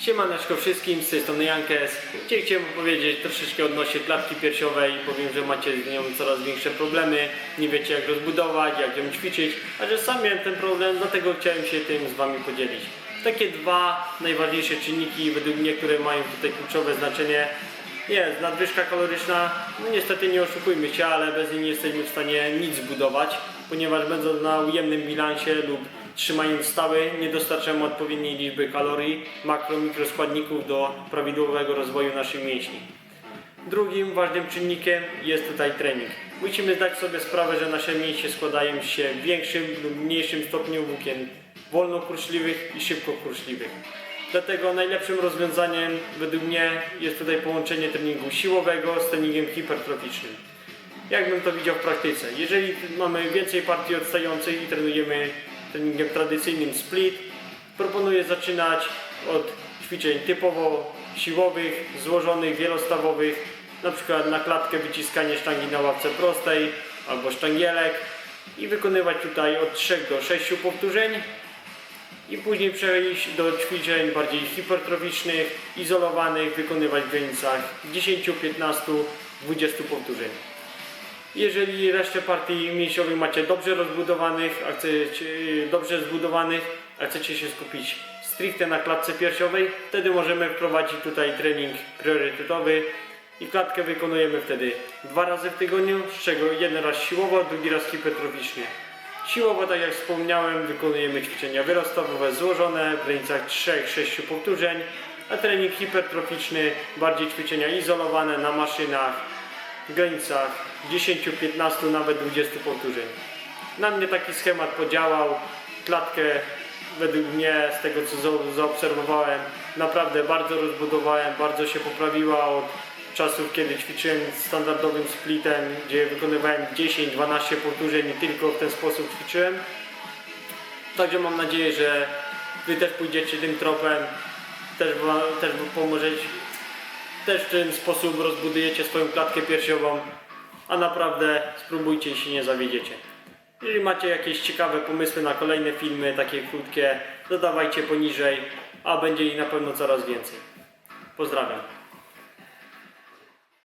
Siemaneczko wszystkim, z tej strony Jankes. Chciałem opowiedzieć troszeczkę odnośnie klatki piersiowej, bo wiem, że macie z nią coraz większe problemy, nie wiecie jak rozbudować, jak ją ćwiczyć, a że sam miałem ten problem, dlatego chciałem się tym z Wami podzielić. Takie dwa najważniejsze czynniki według mnie, które mają tutaj kluczowe znaczenie. Jest nadwyżka kaloryczna, no niestety nie oszukujmy się, ale bez niej nie jesteśmy w stanie nic zbudować, ponieważ będąc na ujemnym bilansie lub trzymając stały, nie dostarczamy odpowiedniej liczby kalorii, makro, mikroskładników do prawidłowego rozwoju naszych mięśni. Drugim ważnym czynnikiem jest tutaj trening. Musimy zdać sobie sprawę, że nasze mięśnie składają się w większym lub mniejszym stopniu włókien wolnokurczliwych i szybkokurczliwych. Dlatego najlepszym rozwiązaniem według mnie jest tutaj połączenie treningu siłowego z treningiem hipertroficznym. Jak bym to widział w praktyce? Jeżeli mamy więcej partii odstających i trenujemy treningiem tradycyjnym split, proponuję zaczynać od ćwiczeń typowo siłowych, złożonych, wielostawowych, na przykład na klatkę wyciskanie sztangi na ławce prostej albo sztangielek i wykonywać tutaj od 3 do 6 powtórzeń i później przejść do ćwiczeń bardziej hipertroficznych, izolowanych, wykonywać w granicach 10, 15, 20 powtórzeń. Jeżeli resztę partii mięśniowych macie dobrze rozbudowanych, a chcecie, dobrze zbudowanych, a chcecie się skupić stricte na klatce piersiowej, wtedy możemy wprowadzić tutaj trening priorytetowy i klatkę wykonujemy wtedy dwa razy w tygodniu, z czego jeden raz siłowo, drugi raz hipertroficznie. Siłowo, tak jak wspomniałem, wykonujemy ćwiczenia wielostawowe złożone w granicach 3-6 powtórzeń, a trening hipertroficzny, bardziej ćwiczenia izolowane na maszynach w granicach 10, 15, nawet 20 powtórzeń. Na mnie taki schemat podziałał. Klatkę według mnie, z tego co za- zaobserwowałem, naprawdę bardzo rozbudowałem, bardzo się poprawiła od czasów, kiedy ćwiczyłem standardowym splitem, gdzie wykonywałem 10-12 powtórzeń i tylko w ten sposób ćwiczyłem. Także mam nadzieję, że Wy też pójdziecie tym tropem, też, też pomożecie, też w ten sposób rozbudujecie swoją klatkę piersiową, a naprawdę spróbujcie i się nie zawiedziecie. Jeżeli macie jakieś ciekawe pomysły na kolejne filmy, takie krótkie, dodawajcie poniżej, a będzie ich na pewno coraz więcej. Pozdrawiam.